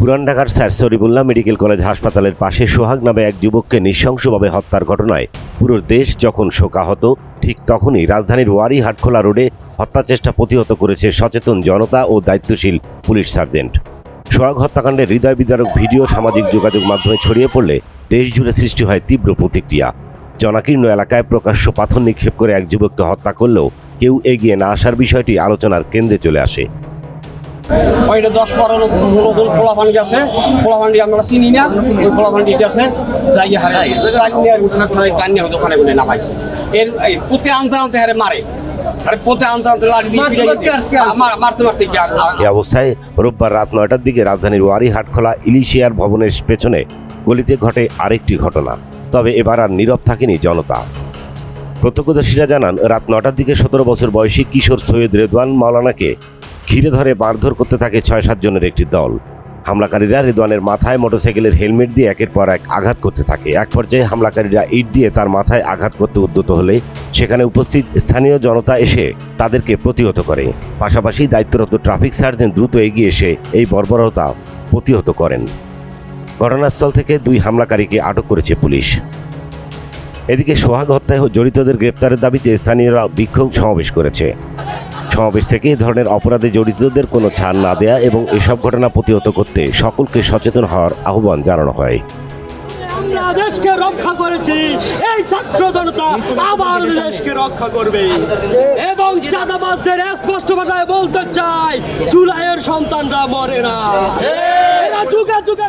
পুরান ঢাকার sir সরিবুল্লাহ medical college হাসপাতালের পাশে সোহাগ নামে এক যুবককে নৃশংসভাবে হত্যার ঘটনায় পুরো দেশ যখন শোকাহত, ঠিক তখনই রাজধানীর ওয়ারি হাটখোলা রোডে হত্যা চেষ্টা প্রতিহত করেছে সচেতন জনতা ও দায়িত্বশীল পুলিশ সার্জেন্ট। সোহাগ হত্যাকাণ্ডের হৃদয় বিদারক ভিডিও, সামাজিক যোগাযোগ মাধ্যমে ছড়িয়ে পড়লে দেশ জুড়ে সৃষ্টি হয় তীব্র প্রতিক্রিয়া। জনাকীর্ণ এলাকায় প্রকাশ্য পাথর নিক্ষেপ করে এক যুবককে হত্যা করলেও কেউ এগিয়ে না আসার বিষয়টি আলোচনার কেন্দ্রে চলে আসে। ওইটা দশ বারো নতুন পোলা ফান্ডি আছে। পোলা ফান্ডি আমরা চিনি না ওই পোলা ফান্ডি আছে। যাই হারে টান নিয়ে দোকানে গুনে নামাইছে। এর এই পুঁতে আনতে আনতে হারে মারে। এই অবস্থায় রোববার রাত নয়টার দিকে রাজধানীর ওয়ারি হাটখোলা ইলিশিয়ার ভবনের পেছনে গলিতে ঘটে আরেকটি ঘটনা। তবে এবার আর নীরব থাকেনি জনতা। প্রত্যক্ষদর্শীরা জানান রাত নটার দিকে সতেরো বছর বয়সী কিশোর সৈয়দ রেদওয়ান মাওলানাকে ঘিরে ধরে মারধর করতে থাকে ছয় সাত জনের একটি দল। হামলাকারীরা রেদওয়ানের মাথায় মোটরসাইকেলের হেলমেট দিয়ে একের পর এক আঘাত করতে থাকে। এক পর্যায়ে হামলাকারীরা ইট দিয়ে তার মাথায় আঘাত করতে উদ্যত হলে সেখানে উপস্থিত স্থানীয় জনতা এসে তাদেরকে প্রতিহত করে। পাশাপাশি দায়িত্বরত ট্রাফিক সার্জেন্ট দ্রুত এগিয়ে এসে এই বর্বরতা প্রতিহত করেন। ঘটনাস্থল থেকে দুই হামলাকারীকে আটক করেছে পুলিশ। এদিকে সোহাগ হত্যায় জড়িতদের গ্রেপ্তারের দাবিতে স্থানীয়রা বিক্ষোভ সমাবেশ করেছে। সমাবেশ থেকে এ ধরনের অপরাধে জড়িতদের কোনো ছাড় না দেয়া এবং এসব ঘটনা প্রতিহত করতে সকলকে সচেতন হওয়ার আহ্বান জানানো হয়। দেশকে রক্ষা করেছি। এই ছাত্র জনতা আবার দেশকে রক্ষা করবে। এবং চাঁদাবাজদের স্পষ্ট ভাষায় বলতে চাই জুলাইয়ের সন্তানরা মরে না। এরা যুগে যুগে